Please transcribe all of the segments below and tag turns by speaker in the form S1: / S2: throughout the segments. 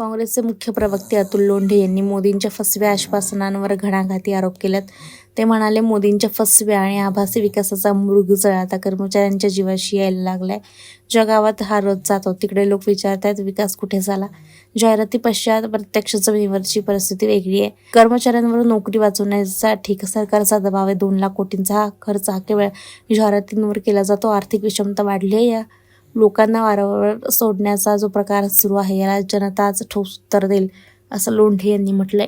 S1: काँग्रेसचे मुख्य प्रवक्ते अतुल लोंढे यांनी मोदींच्या फसव्या आश्वासनांवर घणाघाती आरोप केल्यात ते म्हणाले मोदींच्या फसव्या आणि आभासी विकासाचा मृगजळ आता कर्मचाऱ्यांच्या जीवाशी यायला लागलाय. ज्या गावात हा रोज जातो तिकडे लोक विचारत आहेत विकास कुठे झाला? जाहिराती पश्चात प्रत्यक्ष जमिनीवरची परिस्थिती वेगळी आहे. कर्मचाऱ्यांवर नोकरी वाचवण्यासाठी सरकारचा दबाव आहे. दोन लाख कोटींचा हा खर्च हा केवळ जाहिरातींवर केला जातो. आर्थिक विषमता वाढली आहे या लोकांना वारंवार सोडण्याचा जो प्रकार सुरू आहे याला जनताच ठोस उत्तर देईल असं लोंढे यांनी म्हटलंय.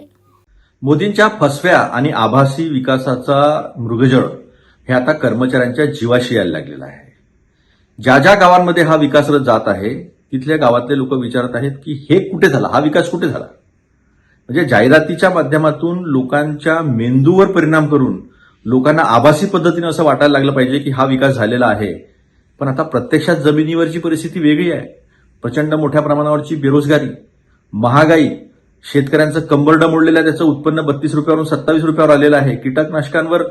S2: मोदींच्या फसव्या आणि आभासी विकासाचा मृगजळ हे आता कर्मचाऱ्यांच्या जीवाशी यायला लागलेलं आहे. ज्या ज्या गावांमध्ये हा विकास रथ जात आहे तिथल्या गावातले लोक विचारत आहेत की हे कुठे झाला? हा विकास कुठे झाला? म्हणजे जाहिरातीच्या माध्यमातून लोकांच्या मेंदूवर परिणाम करून लोकांना आभासी पद्धतीने असं वाटायला लागलं पाहिजे की हा विकास झालेला आहे. पण आता प्रत्यक्षात जमिनीवरची परिस्थिती वेगळी आहे. प्रचंड मोठ्या प्रमाणावरची बेरोजगारी महागाई शेतकऱ्यांचं कंबरडं मोडलेलं आहे त्याचं उत्पन्न बत्तीस रुपयावरून सत्तावीस रुपयावर आलेलं आहे. कीटकनाशकांवर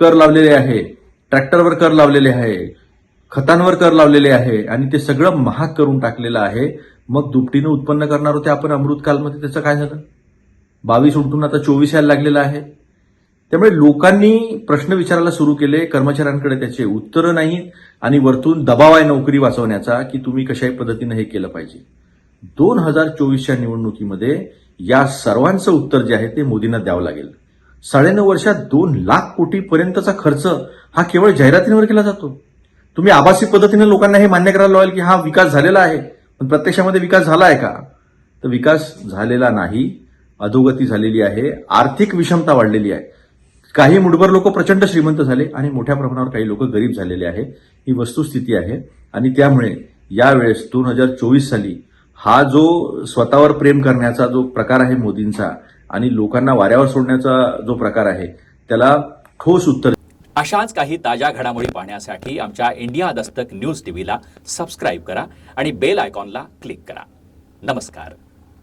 S2: कर लावलेले आहे ट्रॅक्टरवर कर लावलेले आहे खतांवर कर लावलेले आहे आणि ते सगळं महाग करून टाकलेलं आहे. मग दुपटीनं उत्पन्न करणार होते आपण अमृतकालमध्ये त्याचं काय झालं? बावीस उलटून आता चोवीस यायला लागलेलं आहे. त्यामुळे लोकांनी प्रश्न विचारायला सुरू केले कर्मचाऱ्यांकडे त्याचे उत्तरं नाहीत आणि वरतून दबाव आहे नोकरी वाचवण्याचा की तुम्ही कशाही पद्धतीनं हे केलं पाहिजे. दोन हजार चोवीसच्या निवडणुकीमध्ये या सर्वांचं उत्तर जे आहे ते मोदींना द्यावं लागेल. साडेनऊ वर्षात दोन लाख कोटीपर्यंतचा खर्च हा केवळ जाहिरातींवर केला जातो. तुम्ही आभासी पद्धतीनं लोकांना हे मान्य करायला लावाल की हा विकास झालेला आहे पण प्रत्यक्षामध्ये विकास झाला आहे का? तर विकास झालेला नाही अधोगती झालेली आहे आर्थिक विषमता वाढलेली आहे. काही मुठभर लोक प्रचंड श्रीमंत झाले आणि मोठ्या प्रमाणावर काही लोक गरीब झालेले आहे. ही वस्तुस्थिती आहे. आणि त्यामुळे यावेळेस दोन हजार चोवीस साली हा जो स्वतःवर प्रेम करण्याचा जो प्रकार आहे मोदींचा आणि लोकांना वाऱ्यावर सोडण्याचा जो प्रकार आहे त्याला ठोस उत्तर
S3: अशाच काही ताज्या घडामोडी पाहण्यासाठी आमच्या इंडिया दस्तक न्यूज टीव्हीला सबस्क्राईब करा आणि बेल आयकॉनला क्लिक करा. नमस्कार.